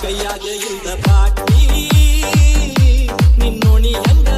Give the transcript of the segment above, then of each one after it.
ಕೈಯಾಗ ಇಲ್ದ ಬಾಟ್ಲಿ ನಿನ್ನೋಣಿ ಹಂಗ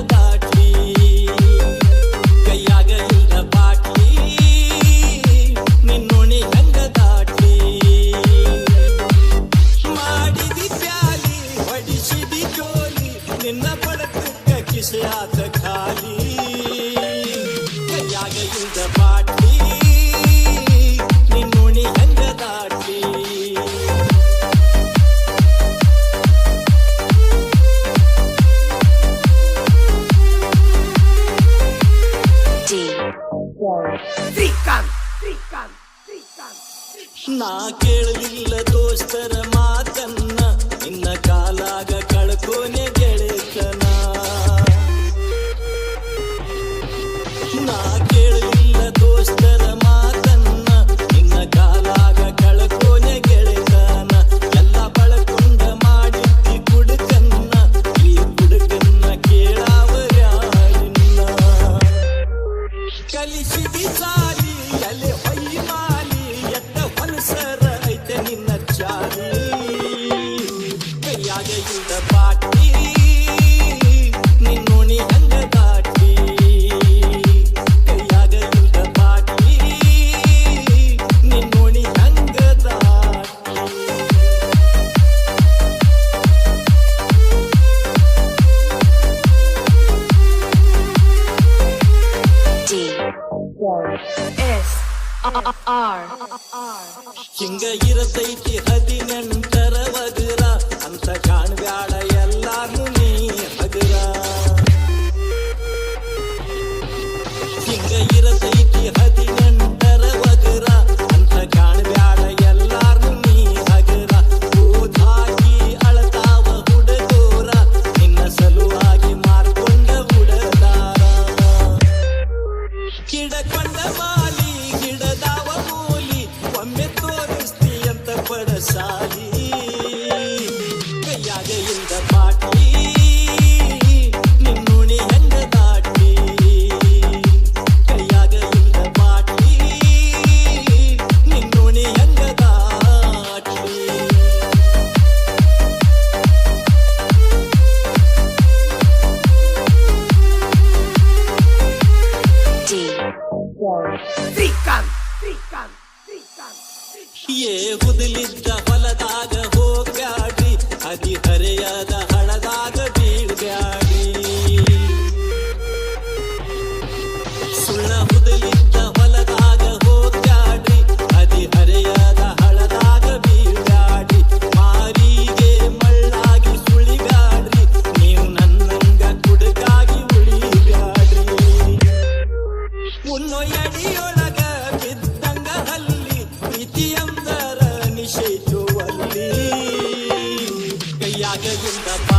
ನಾ ಕೇಳಲಿಲ್ಲ ದೋಸ್ತರ ಮಾತನ್ನ. ನಿನ್ನ ಕಾಲಾಗ ಕಳ್ಕೋನೆ ಗೆಳೆತನ. ನಾ ಕೇಳಲಿಲ್ಲ ದೋಸ್ತರ ಮಾತನ್ನ. ನಿನ್ನ ಕಾಲಾಗ ಕಳ್ಕೋನೆ ಗೆಳೆತನ. ಎಲ್ಲ ಬಳಕೊಂಡ ಮಾಡಿದ್ದಿ ಕುಡುಕನ್ನ. ಈ ಕುಡುಕನ್ನ ಕೇಳಾವರ್ಯಾರಿನ್ನ ಕಲಿಸಿದಿ ಸಾಲಿ ಹಿಂಗ ಇರತೈತಿ ಹದಿನೆಂಟರ ವಗರ ಅಂತ ಕಾಣ್ಬ್ಯಾಡ ಎಲ್ಲಾರ್ನು ನೀ ಹಗರ ಹಿಂಗ ಇರತೈತಿ விவசாயி கையாக இந்த பாட்டி நின்னுணி எங்க தாட்டி கையாக இந்த பாட்டி நின்னுணி எங்க தாட்டி ஏ புதிலித் చేతోవల్లి కయ్యాగ ఉన్న